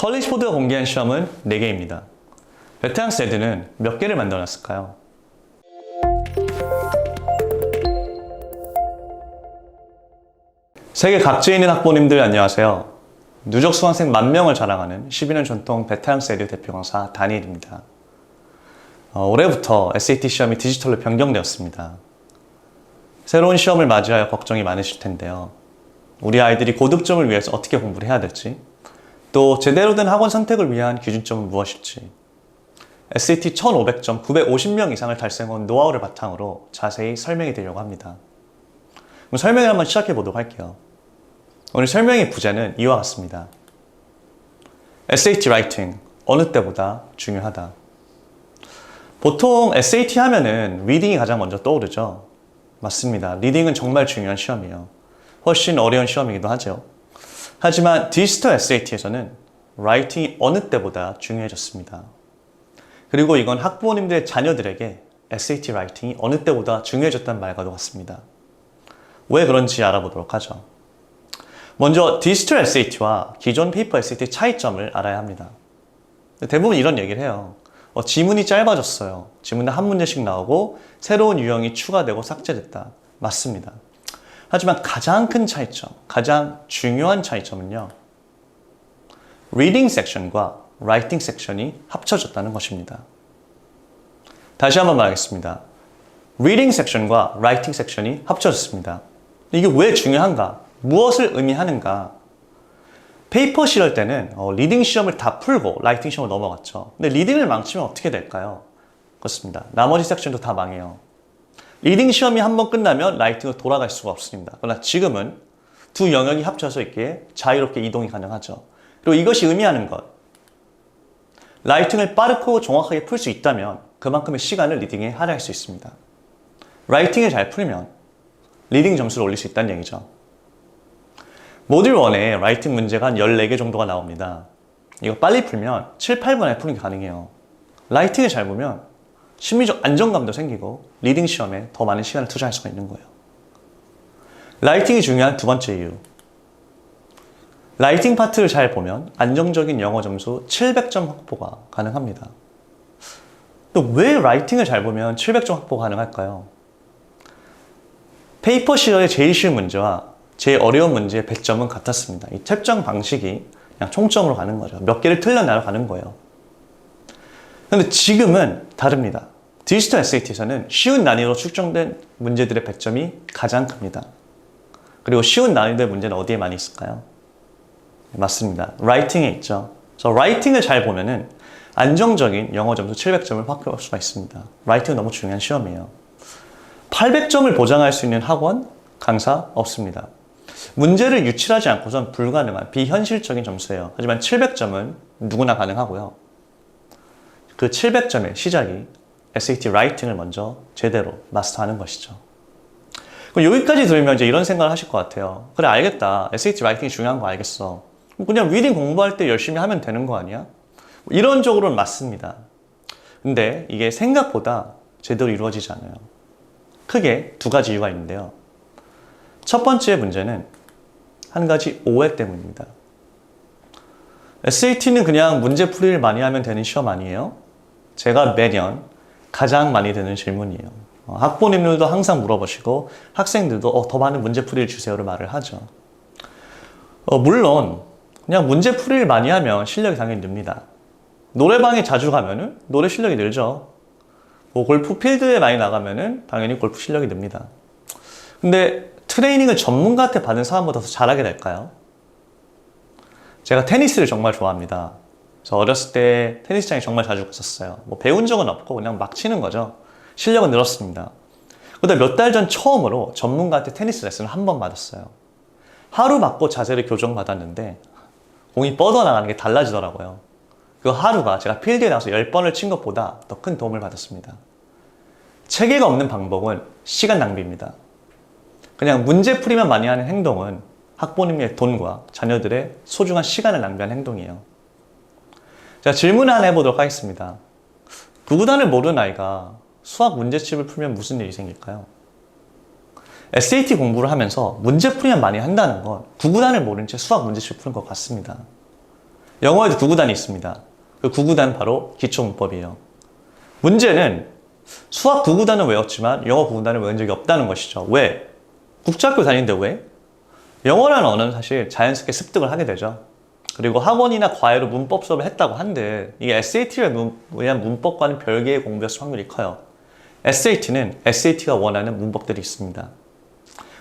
컬리지 포드가 공개한 시험은 4개입니다. 베테랑 세드는 몇 개를 만들어놨을까요? 세계 각지에 있는 학부모님들 안녕하세요. 누적 수강생 만 명을 자랑하는 12년 전통 베테랑 세드 대표 강사 다니엘입니다. 어, 올해부터 SAT 시험이 디지털로 변경되었습니다. 새로운 시험을 맞이하여 걱정이 많으실 텐데요. 우리 아이들이 고득점을 위해서 어떻게 공부를 해야 될지, 또 제대로 된 학원 선택을 위한 기준점은 무엇일지, SAT 1500점 950명 이상을 달성한 노하우를 바탕으로 자세히 설명해 드리려고 합니다. 그럼 설명을 한번 시작해 보도록 할게요. 오늘 설명의 부제는 이와 같습니다. SAT 라이팅, 어느 때보다 중요하다. 보통 SAT 하면은 리딩이 가장 먼저 떠오르죠. 맞습니다. 리딩은 정말 중요한 시험이에요. 훨씬 어려운 시험이기도 하죠. 하지만 디지털 SAT에서는 라이팅이 어느 때보다 중요해졌습니다. 그리고 이건 학부모님들의 자녀들에게 SAT 라이팅이 어느 때보다 중요해졌다는 말과도 같습니다. 왜 그런지 알아보도록 하죠. 먼저 디지털 SAT와 기존 페이퍼 SAT 차이점을 알아야 합니다. 대부분 이런 얘기를 해요. 어, 지문이 짧아졌어요. 지문에 한 문제씩 나오고 새로운 유형이 추가되고 삭제됐다. 맞습니다. 하지만 가장 큰 차이점, 가장 중요한 차이점은요. 리딩 섹션과 라이팅 섹션이 합쳐졌다는 것입니다. 다시 한번 말하겠습니다. 리딩 섹션과 라이팅 섹션이 합쳐졌습니다. 이게 왜 중요한가? 무엇을 의미하는가? 페이퍼 시럴 때는 어, 리딩 시험을 다 풀고 라이팅 시험을 넘어갔죠. 근데 리딩을 망치면 어떻게 될까요? 그렇습니다. 나머지 섹션도 다 망해요. 리딩 시험이 한 번 끝나면 라이팅으로 돌아갈 수가 없습니다. 그러나 지금은 두 영역이 합쳐서 있기에 자유롭게 이동이 가능하죠. 그리고 이것이 의미하는 것. 라이팅을 빠르고 정확하게 풀 수 있다면 그만큼의 시간을 리딩에 할애할 수 있습니다. 라이팅을 잘 풀면 리딩 점수를 올릴 수 있다는 얘기죠. 모듈 1에 라이팅 문제가 한 14개 정도가 나옵니다. 이거 빨리 풀면 7, 8분에 푸는 게 가능해요. 라이팅을 잘 보면 심리적 안정감도 생기고 리딩 시험에 더 많은 시간을 투자할 수가 있는 거예요. 라이팅이 중요한 두 번째 이유. 라이팅 파트를 잘 보면 안정적인 영어 점수 700점 확보가 가능합니다. 또 왜 라이팅을 잘 보면 700점 확보가 가능할까요? 페이퍼 시절의 제일 쉬운 문제와 제일 어려운 문제의 배점은 같았습니다. 이 채점 방식이 그냥 총점으로 가는 거죠. 몇 개를 틀려 나가 가는 거예요. 근데 지금은 다릅니다. 디지털 SAT에서는 쉬운 난이도로 측정된 문제들의 배점이 가장 큽니다. 그리고 쉬운 난이도의 문제는 어디에 많이 있을까요? 맞습니다. 라이팅에 있죠. 그래서 라이팅을 잘 보면은 안정적인 영어 점수 700점을 확보할 수가 있습니다. 라이팅은 너무 중요한 시험이에요. 800점을 보장할 수 있는 학원, 강사 없습니다. 문제를 유출하지 않고선 불가능한 비현실적인 점수예요. 하지만 700점은 누구나 가능하고요. 그 700점의 시작이 SAT 라이팅을 먼저 제대로 마스터하는 것이죠. 그럼 여기까지 들으면 이제 이런 생각을 하실 것 같아요. 그래, 알겠다. SAT 라이팅이 중요한 거 알겠어. 그냥 리딩 공부할 때 열심히 하면 되는 거 아니야? 이런 쪽으로는 맞습니다. 근데 이게 생각보다 제대로 이루어지지 않아요. 크게 두 가지 이유가 있는데요. 첫 번째 문제는 한 가지 오해 때문입니다. SAT는 그냥 문제 풀이를 많이 하면 되는 시험 아니에요? 제가 매년 가장 많이 드는 질문이에요. 어, 학부모님들도 항상 물어보시고 학생들도 어, 더 많은 문제 풀이를 주세요를 말을 하죠. 어, 물론 그냥 문제 풀이를 많이 하면 실력이 당연히 늡니다. 노래방에 자주 가면은 노래 실력이 늘죠. 뭐 골프 필드에 많이 나가면은 당연히 골프 실력이 늡니다. 근데 트레이닝을 전문가한테 받은 사람보다 더 잘하게 될까요? 제가 테니스를 정말 좋아합니다. 저 어렸을 때 테니스장에 정말 자주 갔었어요. 뭐 배운 적은 없고 그냥 막 치는 거죠. 실력은 늘었습니다. 그런데 몇달 전 처음으로 전문가한테 테니스 레슨을 한 번 받았어요. 하루 맞고 자세를 교정받았는데 공이 뻗어나가는 게 달라지더라고요. 그 하루가 제가 필드에 나가서 10번을 친 것보다 더 큰 도움을 받았습니다. 체계가 없는 방법은 시간 낭비입니다. 그냥 문제 풀이만 많이 하는 행동은 학부모님의 돈과 자녀들의 소중한 시간을 낭비한 행동이에요. 자, 질문을 하나 해보도록 하겠습니다. 구구단을 모르는 아이가 수학 문제집을 풀면 무슨 일이 생길까요? SAT 공부를 하면서 문제 풀이만 많이 한다는 건 구구단을 모른 채 수학 문제집을 푸는 것 같습니다. 영어에도 구구단이 있습니다. 그 구구단 바로 기초문법이에요. 문제는 수학 구구단은 외웠지만 영어 구구단을 외운 적이 없다는 것이죠. 왜? 국제학교 다니는데 왜? 영어라는 언어는 사실 자연스럽게 습득을 하게 되죠. 그리고 학원이나 과외로 문법 수업을 했다고 한데 이게 SAT를 위한 문법과는 별개의 공부였을 확률이 커요. SAT는 SAT가 원하는 문법들이 있습니다.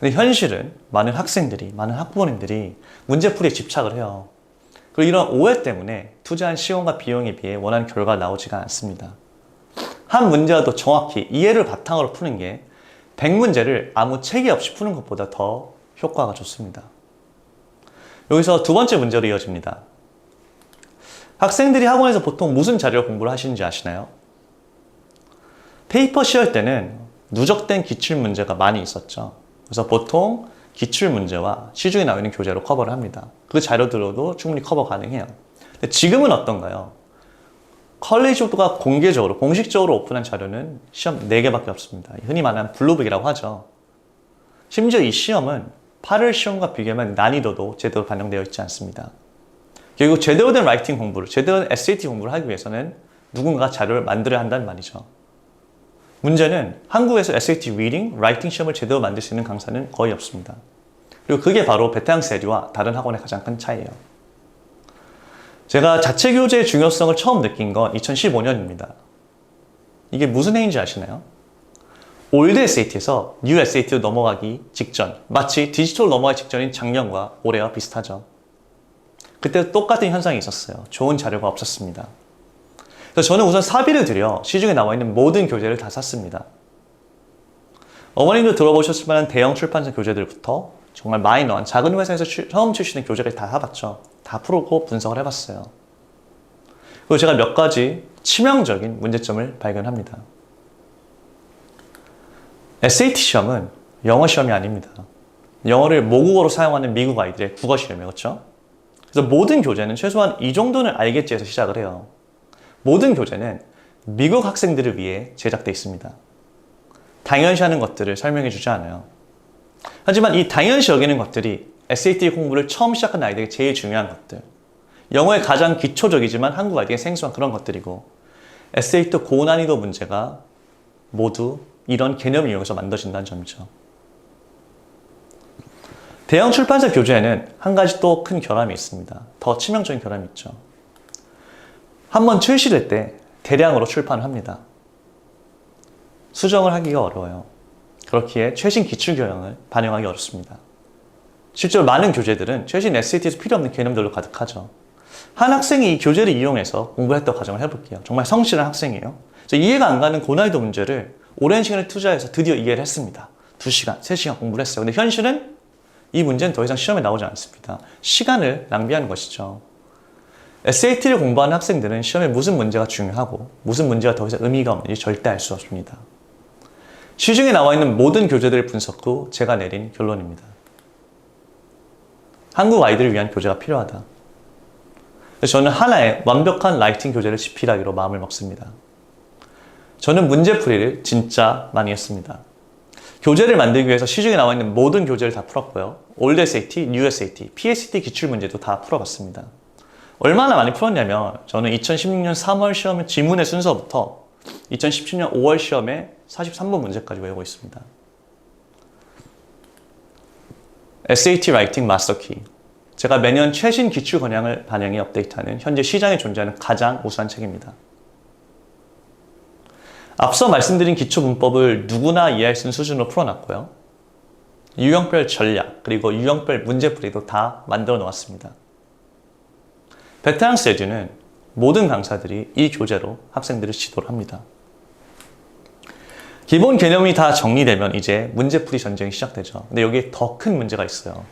근데 현실은 많은 학생들이, 많은 학부모님들이 문제풀이에 집착을 해요. 그리고 이런 오해 때문에 투자한 시간과 비용에 비해 원하는 결과가 나오지가 않습니다. 한 문제라도 정확히 이해를 바탕으로 푸는 게 100문제를 아무 체계 없이 푸는 것보다 더 효과가 좋습니다. 여기서 두 번째 문제로 이어집니다. 학생들이 학원에서 보통 무슨 자료 공부를 하시는지 아시나요? 페이퍼 시험 때는 누적된 기출 문제가 많이 있었죠. 그래서 보통 기출 문제와 시중에 나와 있는 교재로 커버를 합니다. 그 자료들로도 충분히 커버 가능해요. 근데 지금은 어떤가요? 컬리지가 공개적으로, 공식적으로 오픈한 자료는 시험 4개밖에 없습니다. 흔히 말하는 블루북이라고 하죠. 심지어 이 시험은 8월 시험과 비교하면 난이도도 제대로 반영되어 있지 않습니다. 결국 제대로 된 라이팅 공부를, 제대로 된 SAT 공부를 하기 위해서는 누군가 자료를 만들어야 한다는 말이죠. 문제는 한국에서 SAT 리딩, 라이팅 시험을 제대로 만들 수 있는 강사는 거의 없습니다. 그리고 그게 바로 베테랑 세리와 다른 학원의 가장 큰 차이예요. 제가 자체 교재의 중요성을 처음 느낀 건 2015년입니다. 이게 무슨 해인지 아시나요? 올드 SAT에서 뉴 SAT로 넘어가기 직전, 마치 디지털 넘어가기 직전인 작년과 올해와 비슷하죠. 그때 똑같은 현상이 있었어요. 좋은 자료가 없었습니다. 그래서 저는 우선 사비를 들여 시중에 나와 있는 모든 교재를 다 샀습니다. 어머님도 들어보셨을 만한 대형 출판사 교재들부터 정말 마이너한 작은 회사에서 출- 처음 출시된 교재를 다 사봤죠. 다 풀고 분석을 해봤어요. 그리고 제가 몇 가지 치명적인 문제점을 발견합니다. SAT 시험은 영어 시험이 아닙니다. 영어를 모국어로 사용하는 미국 아이들의 국어 시험이에요. 그렇죠? 그래서 모든 교재는 최소한 이 정도는 알겠지 해서 시작을 해요. 모든 교재는 미국 학생들을 위해 제작되어 있습니다. 당연시하는 것들을 설명해 주지 않아요. 하지만 이 당연시 여기는 것들이 SAT 공부를 처음 시작한 아이들에게 제일 중요한 것들. 영어의 가장 기초적이지만 한국 아이들에게 생소한 그런 것들이고 SAT 고난이도 문제가 모두 이런 개념을 이용해서 만들어진다는 점이죠. 대형 출판사 교재에는 한 가지 또 큰 결함이 있습니다. 더 치명적인 결함이 있죠. 한 번 출시될 때 대량으로 출판을 합니다. 수정을 하기가 어려워요. 그렇기에 최신 기출 교양을 반영하기 어렵습니다. 실제로 많은 교재들은 최신 SAT에서 필요 없는 개념들로 가득하죠. 한 학생이 이 교재를 이용해서 공부를 했던 과정을 해볼게요. 정말 성실한 학생이에요. 이해가 안 가는 고난이도 문제를 오랜 시간을 투자해서 드디어 이해를 했습니다. 2시간, 3시간 공부를 했어요. 근데 현실은 이 문제는 더 이상 시험에 나오지 않습니다. 시간을 낭비하는 것이죠. SAT를 공부하는 학생들은 시험에 무슨 문제가 중요하고 무슨 문제가 더 이상 의미가 없는지 절대 알 수 없습니다. 시중에 나와 있는 모든 교재들을 분석 후 제가 내린 결론입니다. 한국 아이들을 위한 교재가 필요하다. 저는 하나의 완벽한 라이팅 교재를 집필하기로 마음을 먹습니다. 저는 문제풀이를 진짜 많이 했습니다. 교재를 만들기 위해서 시중에 나와 있는 모든 교재를 다 풀었고요. 올드 SAT, 뉴 SAT, PSAT 기출 문제도 다 풀어봤습니다. 얼마나 많이 풀었냐면 저는 2016년 3월 시험의 지문의 순서부터 2017년 5월 시험의 43번 문제까지 외우고 있습니다. SAT 라이팅 마스터 키. 제가 매년 최신 기출 권양을 반영해 업데이트하는 현재 시장에 존재하는 가장 우수한 책입니다. 앞서 말씀드린 기초 문법을 누구나 이해할 수 있는 수준으로 풀어놨고요. 유형별 전략, 그리고 유형별 문제풀이도 다 만들어 놓았습니다. 베테랑 세듀는 모든 강사들이 이 교재로 학생들을 지도를 합니다. 기본 개념이 다 정리되면 이제 문제풀이 전쟁이 시작되죠. 근데 여기에 더 큰 문제가 있어요.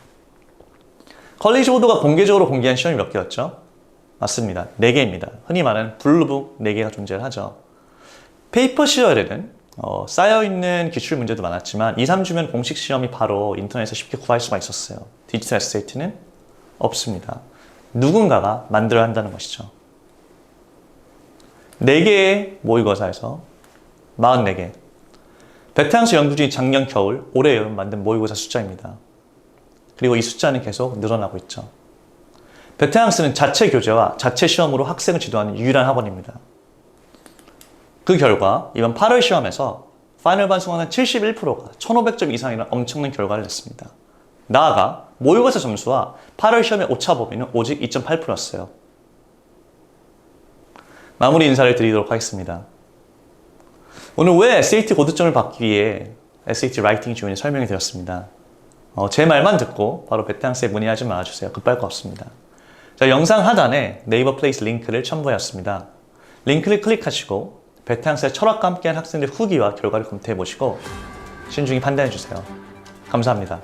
컬리지 보드가 공개적으로 공개한 시험이 몇 개였죠? 맞습니다. 4개입니다. 흔히 말하는 블루북 4개가 존재를 하죠. 페이퍼 시절에는 어, 쌓여있는 기출 문제도 많았지만 2, 3주면 공식 시험이 바로 인터넷에서 쉽게 구할 수가 있었어요. 디지털 SAT는 없습니다. 누군가가 만들어야 한다는 것이죠. 4개의 모의고사에서 44개. 베테랑스 연구진이 작년 겨울, 올해 여름 만든 모의고사 숫자입니다. 그리고 이 숫자는 계속 늘어나고 있죠. 베테랑스는 자체 교재와 자체 시험으로 학생을 지도하는 유일한 학원입니다. 그 결과 이번 8월 시험에서 파이널 반수하는 71%가 1500점 이상이라는 엄청난 결과를 냈습니다. 나아가 모의고사 점수와 8월 시험의 오차 범위는 오직 2.8%였어요. 마무리 인사를 드리도록 하겠습니다. 오늘 왜 SAT 고득점을 받기 위해 SAT 라이팅 지원이 설명이 되었습니다. 어, 제 말만 듣고 바로 베테랑스에 문의하지 말아주세요. 급할 거 없습니다. 자, 영상 하단에 네이버 플레이스 링크를 첨부하였습니다. 링크를 클릭하시고 베테랑스의 철학과 함께한 학생들 후기와 결과를 검토해 보시고 신중히 판단해 주세요. 감사합니다.